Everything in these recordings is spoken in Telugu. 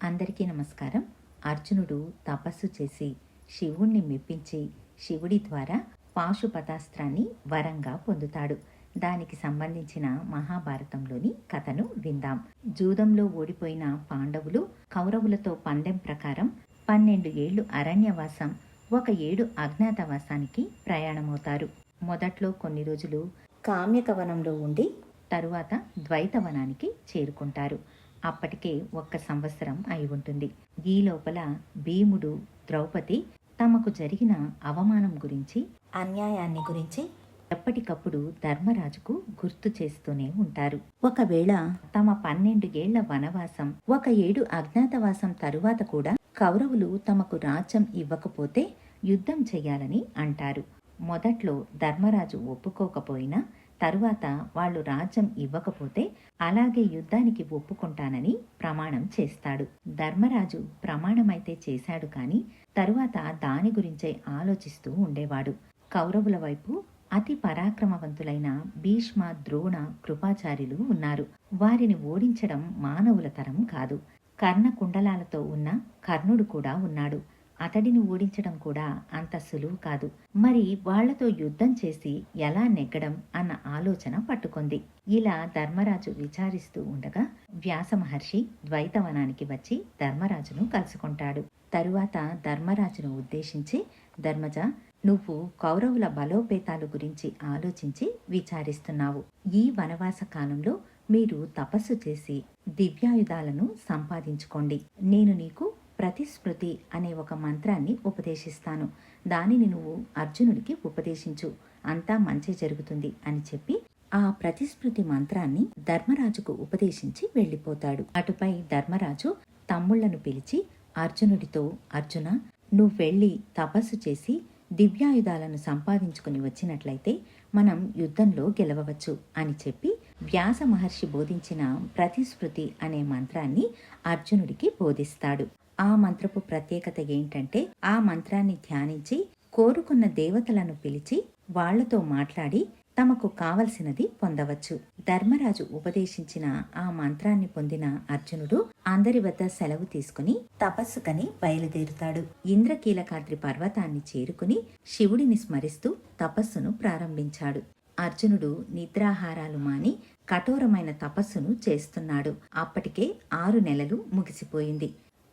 అందరికీ నమస్కారం. అర్జునుడు తపస్సు చేసి శివుణ్ణి మెప్పించి శివుడి ద్వారా పాశుపతాస్త్రాన్ని వరంగా పొందుతాడు. దానికి సంబంధించిన మహాభారతంలోని కథను విందాం. జూదంలో ఓడిపోయిన పాండవులు కౌరవులతో పందెం ప్రకారం పన్నెండు ఏళ్ళు అరణ్యవాసం ఒక ఏడు అజ్ఞాతవాసానికి ప్రయాణమవుతారు. మొదట్లో కొన్ని రోజులు కామ్యకవనంలో ఉండి తరువాత ద్వైతవనానికి చేరుకుంటారు. అప్పటికే ఒక్క సంవత్సరం అయి ఉంటుంది. ఈ లోపల భీముడు ద్రౌపది తమకు జరిగిన అవమానం గురించి అన్యాయాన్ని గురించి ఎప్పటికప్పుడు ధర్మరాజుకు గుర్తు చేస్తూనే ఉంటారు. ఒకవేళ తమ పన్నెండు ఏళ్ళ వనవాసం ఒక ఏడు అజ్ఞాతవాసం తరువాత కూడా కౌరవులు తమకు రాజ్యం ఇవ్వకపోతే యుద్ధం చేయాలని అంటారు. మొదట్లో ధర్మరాజు ఒప్పుకోకపోయినా తరువాత వాళ్ళు రాజ్యం ఇవ్వకపోతే అలాగే యుద్ధానికి ఒప్పుకుంటానని ప్రమాణం చేస్తాడు. ధర్మరాజు ప్రమాణమైతే చేశాడు కాని తరువాత దాని గురించే ఆలోచిస్తూ ఉండేవాడు. కౌరవుల వైపు అతి పరాక్రమవంతులైన భీష్మ ద్రోణ కృపాచార్యులు ఉన్నారు. వారిని ఓడించడం మానవుల తరం కాదు. కర్ణ కుండలాలతో ఉన్న కర్ణుడు కూడా ఉన్నాడు. అతడిని ఓడించడం కూడా అంత సులువు కాదు. మరి వాళ్ళతో యుద్ధం చేసి ఎలా నెగ్గడం అన్న ఆలోచన పట్టుకుంది. ఇలా ధర్మరాజు విచారిస్తూ ఉండగా వ్యాస మహర్షి ద్వైతవనానికి వచ్చి ధర్మరాజును కలుసుకుంటాడు. తరువాత ధర్మరాజును ఉద్దేశించి ధర్మజ నువ్వు కౌరవుల బలోపేతాలు గురించి ఆలోచించి విచారిస్తున్నావు. ఈ వనవాస కాలంలో మీరు తపస్సు చేసి దివ్యాయుధాలను సంపాదించుకోండి. నేను నీకు ప్రతిస్మృతి అనే ఒక మంత్రాన్ని ఉపదేశిస్తాను. దానిని నువ్వు అర్జునుడికి ఉపదేశించు. అంతా మంచి జరుగుతుంది అని చెప్పి ఆ ప్రతిస్మృతి మంత్రాన్ని ధర్మరాజుకు ఉపదేశించి వెళ్ళిపోతాడు. అటుపై ధర్మరాజు తమ్ముళ్ళను పిలిచి అర్జునుడితో అర్జున నువ్వు వెళ్ళి తపస్సు చేసి దివ్యాయుధాలను సంపాదించుకుని వచ్చినట్లయితే మనం యుద్ధంలో గెలవవచ్చు అని చెప్పి వ్యాస మహర్షి బోధించిన ప్రతిస్మృతి అనే మంత్రాన్ని అర్జునుడికి బోధిస్తాడు. ఆ మంత్రపు ప్రత్యేకత ఏంటంటే ఆ మంత్రాన్ని ధ్యానించి కోరుకున్న దేవతలను పిలిచి వాళ్ళతో మాట్లాడి తమకు కావలసినది పొందవచ్చు. ధర్మరాజు ఉపదేశించిన ఆ మంత్రాన్ని పొందిన అర్జునుడు అందరి వద్ద సెలవు తీసుకుని తపస్సుకని బయలుదేరుతాడు. ఇంద్రకీలకాద్రి పర్వతాన్ని చేరుకుని శివుడిని స్మరిస్తూ తపస్సును ప్రారంభించాడు. అర్జునుడు నిద్రాహారాలు మాని కఠోరమైన తపస్సును చేస్తున్నాడు. అప్పటికే ఆరు నెలలు ముగిసిపోయింది.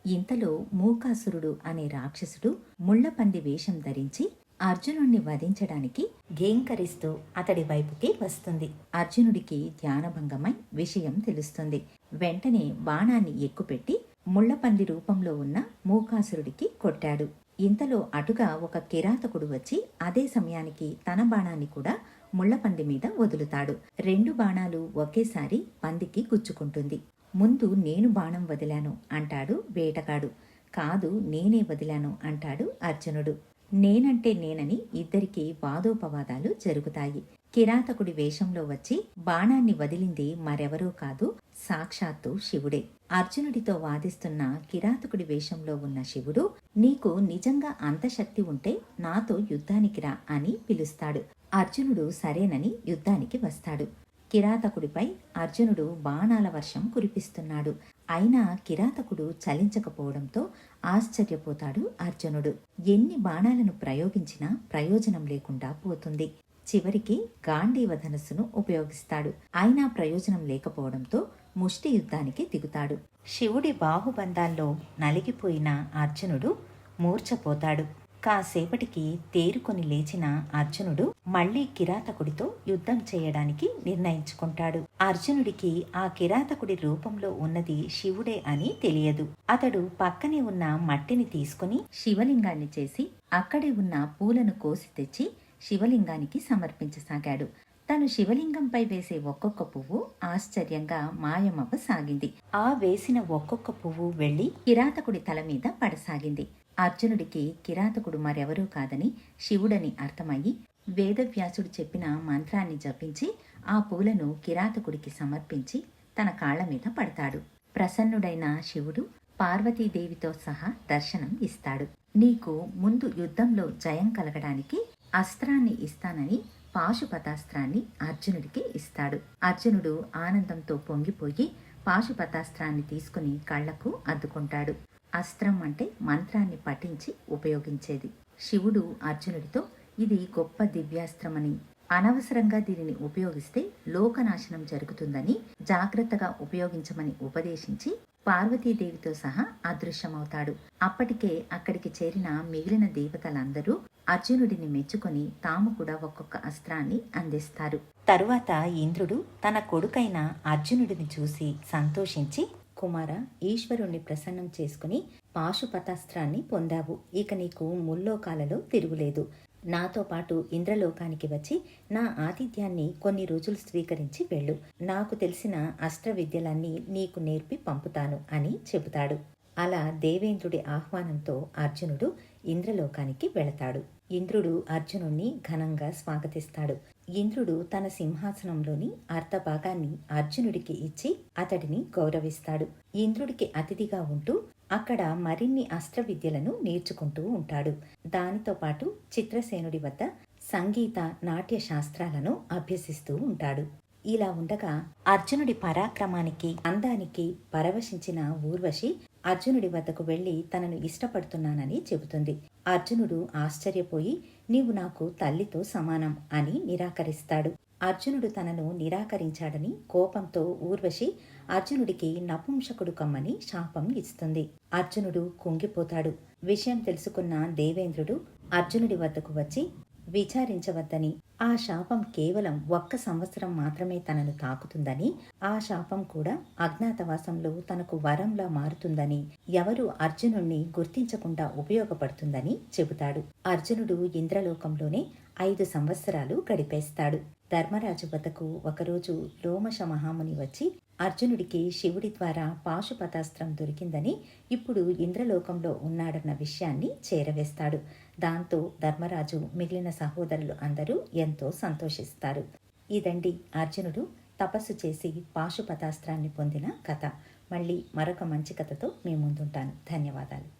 ఇంతలో మూకాసురుడు అనే రాక్షసుడు ముళ్ళపంది వేషం ధరించి అర్జునుణ్ణి వధించడానికి గేంకరిస్తూ అతడి వైపుకి వస్తుంది. అర్జునుడికి ధ్యానభంగమై విషయం తెలుస్తుంది. వెంటనే బాణాన్ని ఎక్కుపెట్టి ముళ్ళపంది రూపంలో ఉన్న మూకాసురుడికి కొట్టాడు. ఇంతలో అటుగా ఒక కిరాతకుడు వచ్చి అదే సమయానికి తన బాణాన్ని కూడా ముళ్ళపంది మీద వదులుతాడు. రెండు బాణాలు ఒకేసారి పందికి గుచ్చుకుంటుంది. ముందు నేను బాణం వదిలాను అంటాడు వేటగాడు. కాదు నేనే వదిలాను అంటాడు అర్జునుడు. నేనంటే నేనని ఇద్దరికీ వాదోపవాదాలు జరుగుతాయి. కిరాతకుడి వేషంలో వచ్చి బాణాన్ని వదిలింది మరెవరూ కాదు సాక్షాత్తు శివుడే. అర్జునుడితో వాదిస్తున్న కిరాతకుడి వేషంలో ఉన్న శివుడు నీకు నిజంగా అంత శక్తి ఉంటే నాతో యుద్ధానికి రా అని పిలుస్తాడు. అర్జునుడు సరేనని యుద్ధానికి వస్తాడు. కిరాతకుడిపై అర్జునుడు బాణాల వర్షం కురిపిస్తున్నాడు. అయినా కిరాతకుడు చలించకపోవడంతో ఆశ్చర్యపోతాడు అర్జునుడు. ఎన్ని బాణాలను ప్రయోగించినా ప్రయోజనం లేకుండా పోతుంది. చివరికి గాంధీవ ధనస్సును ఉపయోగిస్తాడు. అయినా ప్రయోజనం లేకపోవడంతో ముష్టి యుద్ధానికి దిగుతాడు. శివుడి బాహుబంధాల్లో నలిగిపోయిన అర్జునుడు మూర్ఛపోతాడు. కాసేపటికి తేరుకొని లేచిన అర్జునుడు మళ్ళీ కిరాతకుడితో యుద్ధం చేయడానికి నిర్ణయించుకుంటాడు. అర్జునుడికి ఆ కిరాతకుడి రూపంలో ఉన్నది శివుడే అని తెలియదు. అతడు పక్కనే ఉన్న మట్టిని తీసుకుని శివలింగాన్ని చేసి అక్కడే ఉన్న పూలను కోసి తెచ్చి శివలింగానికి సమర్పించసాగాడు. తను శివలింగంపై వేసే ఒక్కొక్క పువ్వు ఆశ్చర్యంగా మాయమవ్వసాగింది. ఆ వేసిన ఒక్కొక్క పువ్వు వెళ్ళి కిరాతకుడి తల మీద పడసాగింది. అర్జునుడికి కిరాతకుడు మరెవరూ కాదని శివుడని అర్థమయ్యి వేదవ్యాసుడు చెప్పిన మంత్రాన్ని జపించి ఆ పూలను కిరాతకుడికి సమర్పించి తన కాళ్ళ మీద పడతాడు. ప్రసన్నుడైన శివుడు పార్వతీదేవితో సహా దర్శనం ఇస్తాడు. నీకు ముందు యుద్ధంలో జయం కలగడానికి అస్త్రాన్ని ఇస్తానని పాశుపతాస్త్రాన్ని అర్జునుడికి ఇస్తాడు. అర్జునుడు ఆనందంతో పొంగిపోయి పాశుపతాస్త్రాన్ని తీసుకుని కళ్ళకు అద్దుకుంటాడు. అస్త్రం అంటే మంత్రాన్ని పఠించి ఉపయోగించేది. శివుడు అర్జునుడితో ఇది గొప్ప దివ్యాస్త్రమని అనవసరంగా దీనిని ఉపయోగిస్తే లోకనాశనం జరుగుతుందని జాగ్రత్తగా ఉపయోగించమని ఉపదేశించి పార్వతీదేవితో సహా అదృశ్యమవుతాడు. అప్పటికే అక్కడికి చేరిన మిగిలిన దేవతలందరూ అర్జునుడిని మెచ్చుకొని తాము కూడా ఒక్కొక్క అస్త్రాన్ని అందిస్తారు. తరువాత ఇంద్రుడు తన కొడుకైన అర్జునుడిని చూసి సంతోషించి కుమార ఈశ్వరుణ్ణి ప్రసన్నం చేసుకుని పాశుపతాస్త్రాన్ని పొందావు. ఇక నీకు ముల్లోకాలలో తిరుగులేదు. నాతో పాటు ఇంద్రలోకానికి వచ్చి నా ఆతిథ్యాన్ని కొన్ని రోజులు స్వీకరించి వెళ్ళు. నాకు తెలిసిన అస్త్ర విద్యలన్నీ నీకు నేర్పి పంపుతాను అని చెబుతాడు. అలా దేవేంద్రుడి ఆహ్వానంతో అర్జునుడు ఇంద్రలోకానికి వెళతాడు. ఇంద్రుడు అర్జునుణ్ణి ఘనంగా స్వాగతిస్తాడు. ఇంద్రుడు తన సింహాసనంలోని అర్ధభాగాన్ని అర్జునుడికి ఇచ్చి అతడిని గౌరవిస్తాడు. ఇంద్రుడికి అతిథిగా ఉంటూ అక్కడ మరిన్ని అస్త్ర విద్యలను నేర్చుకుంటూ ఉంటాడు. దానితో పాటు చిత్రసేనుడి వద్ద సంగీత నాట్య శాస్త్రాలను అభ్యసిస్తూ ఉంటాడు. ఇలా ఉండగా అర్జునుడి పరాక్రమానికి అందానికి పరవశించిన ఊర్వశి అర్జునుడి వద్దకు వెళ్ళి తనను ఇష్టపడుతున్నానని చెబుతుంది. అర్జునుడు ఆశ్చర్యపోయి నీవు నాకు తల్లితో సమానం అని నిరాకరిస్తాడు. అర్జునుడు తనను నిరాకరించాడని కోపంతో ఊర్వశి అర్జునుడికి నపుంసకుడు కమ్మని శాపం ఇస్తుంది. అర్జునుడు కుంగిపోతాడు. విషయం తెలుసుకున్న దేవేంద్రుడు అర్జునుడి వద్దకు వచ్చి విచారించవద్దని ఆ శాపం కేవలం ఒక్క సంవత్సరం మాత్రమే తనను తాకుతుందని ఆ శాపం కూడా అజ్ఞాతవాసంలో తనకు వరంలా మారుతుందని ఎవరు అర్జునుణ్ణి గుర్తించకుండా ఉపయోగపడుతుందని చెబుతాడు. అర్జునుడు ఇంద్రలోకంలోనే ఐదు సంవత్సరాలు గడిపేస్తాడు. ధర్మరాజు వద్దకు ఒకరోజు లోమశ మహాముని వచ్చి అర్జునుడికి శివుడి ద్వారా పాశుపతాస్త్రం దొరికిందని ఇప్పుడు ఇంద్రలోకంలో ఉన్నాడన్న విషయాన్ని చేరవేస్తాడు. దాంతో ధర్మరాజు మిగిలిన సహోదరులు అందరూ ఎంతో సంతోషిస్తారు. ఇదండి అర్జునుడు తపస్సు చేసి పాశుపతాస్త్రాన్ని పొందిన కథ. మళ్ళీ మరొక మంచి కథతో మీ ముందుంటాను. ధన్యవాదాలు.